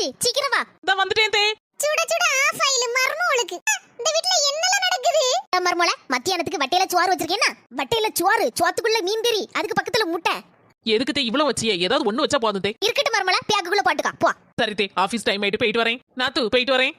வந்துருச்சு சீக்கிரம் வா. இந்த வந்துட்டேன் தே. சுட சுட ஆஃப் ஆயில் மர்மோளுக்கு. இந்த வீட்ல என்னலாம் நடக்குது? மர்மோல மத்தியானத்துக்கு வட்டையில சோறு வச்சிருக்கேன்னா வட்டையில சோறு சோத்துக்குள்ள மீன் கறி அதுக்கு பக்கத்துல முட்டை. எதுக்கு தே இவ்வளவு வச்சியே? ஏதாவது ஒண்ணு வச்சா போதும் தே. இருக்கட்டும் மர்மோல பேக்குக்குள்ள போட்டுக்கா போ. சரி தே ஆபீஸ் டைம் ஆயிட்டு போயிட்டு வரேன். நாத்து போயிட்டு வரேன்.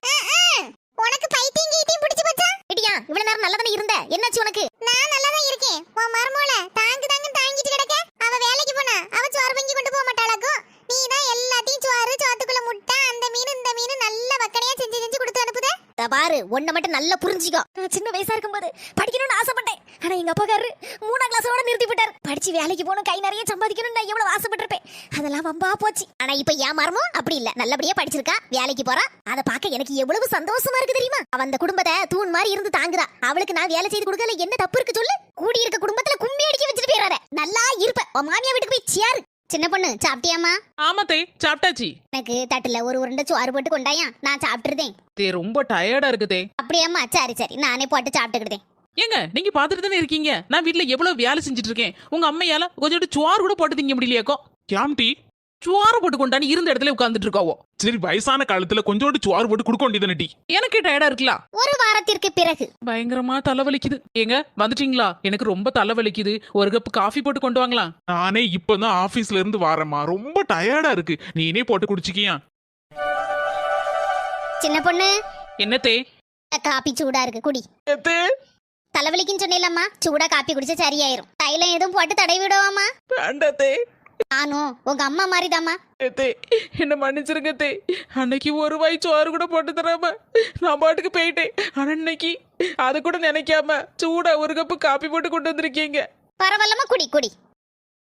உனக்கு பைத்தியம் கீத்தியம் பிடிச்சு போச்சா? இடியா இவ்வளவு நேரம் நல்லா தானே இருந்த? என்னாச்சு உனக்கு? நான் நல்லா தான் இருக்கேன். உன் மர்மோல தாங்கு தாங்கு தாங்கிட்டு கிடக்க அவ வேலைக்கு போனா அவ சோறு பங்கி கொண்டு போக மாட்டாளாக்கும் நீ தான் எல்லாத்தையும் சோறு சோத்துக்குள்ள முட்டை அந்த மீன் இந்த மீன் நல்ல வக்கனையா செஞ்சு செஞ்சு கொடுத்து அனுப்புதே பாரு உன்னை மட்டும் நல்லா புரிஞ்சுக்கோ. நான் சின்ன வயசா இருக்கும்போது படிக்கணும்னு ஆசைப்பட்டேன். ஆனா எங்க காரு மூணாம் கிளாஸோட நிறுத்தி விட்டார் படிச்சு வேலைக்கு போகணும் கை நிறைய சம்பாதிக்கணும்னு நான் எவ்வளவு ஆசைப்பட்டிருப்பேன். அதெல்லாம் வம்பா போச்சு. ஆனா இப்ப ஏன் மரமும் அப்படி இல்ல. நல்லபடியா படிச்சிருக்கா வேலைக்கு போறா. அதை பார்க்க எனக்கு எவ்வளவு சந்தோஷமா இருக்கு தெரியுமா? அவ அந்த குடும்பத்தை தூண் மாதிரி இருந்து தாங்குறா. அவளுக்கு நான் வேலை செய்து கொடுக்கல. என்ன தப்பு இருக்கு சொல்லு? கூடி இருக்க குடும்பத்துல கும்மி அடிக்க வச்சுட்டு போயிடாத நல்லா இருப்ப. உன் மாமியா வீட்டுக்கு போய் சேரு. சின்ன பொண்ணு சாப்பிட்டியாமா ஆமா தே சாப்பிட்டாச்சு. எனக்கு தட்டுல ஒரு உருண்டை சோறு போட்டு கொண்டாயா நான் சாப்பிட்டுருதேன். தே ரொம்ப டயர்டா இருக்கு தே அப்படியாம்மா சரி சரி நானே போட்டு சாப்பிட்டுக்கிட்டேன். ஏங்க நீங்க பாத்துட்டு தானே இருக்கீங்க? நான் வீட்ல எவ்வளவு வேலை செஞ்சுட்டு இருக்கேன்? உங்க அம்மையால கொஞ்சம் சோறு கூட போட்டு திங்க முடியலையாக்கோ? கேம்டி சோறு போட்டு கொண்டான்னு இருந்த இடத்துல உட்கார்ந்துட்டு இருக்காவோ? சரி வயசான காலத்துல கொஞ்சோண்டு சோறு போட்டு கொடுக்க வேண்டியது எனக்கு டயர்டா இருக்கலாம். ஒரு வாரத்திற்கு பிறகு. பயங்கரமா தலைவலிக்குது. ஏங்க வந்துட்டீங்களா? எனக்கு ரொம்ப தலைவலிக்குது. ஒரு கப் காஃபி போட்டு கொண்டு வாங்களா? நானே இப்பதான் ஆபீஸ்ல இருந்து வாரேம்மா. ரொம்ப டயர்டா இருக்கு. நீனே போட்டு குடிச்சிக்கியா? சின்ன பொண்ணு. என்னத்தே காப்பி சூடா இருக்கு. குடி. எத்தே தலைவலிக்குன்னு சொன்னேலம்மா சூடா காப்பி குடிச்சா சரியாயிரும். தைலம் எதுவும் போட்டு தடவி விடுவாமா வேண்டாத்தே நானும் உங்க அம்மா மாதிரிதாம்மா. தே என்ன மன்னிச்சிருங்க தே அன்னைக்கு ஒரு வாய் சோறு கூட போட்டு தராம நான் பாட்டுக்கு போயிட்டேன். ஆனா இன்னைக்கு அதை கூட நினைக்காம சூடா ஒரு கப்பு காப்பி போட்டு கொண்டு வந்திருக்கீங்க. பரவாயில்லம்மா குடி குடி.